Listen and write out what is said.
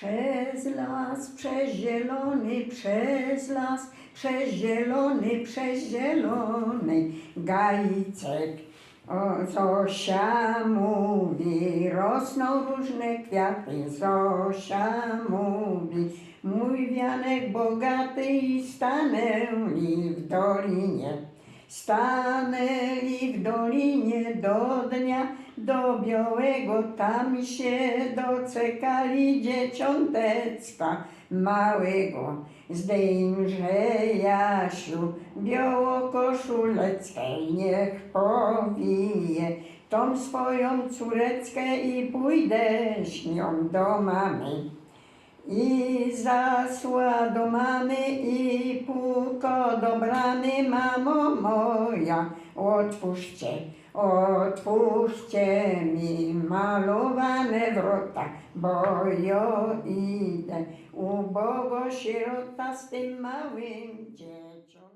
Przez las, przez zielony, przez las, przez zielony, przez zielony gajcek. O, Zosia mówi, rosną różne kwiaty, Zosia mówi, mój wianek bogaty i stanęli w dolinie. Stanęli w dolinie do dnia, do białego tam się docekali dzieciątecka małego. Zdejmże Jasiu białokoszuleczkę i niech powije tą swoją córeczkę i pójdę z nią do mamy. I zasła do mamy i puko do bramy, mamo moja, otwórzcie, otwórzcie mi malowane wrota, bo ja idę ubogo sierota z tym małym dzieciem.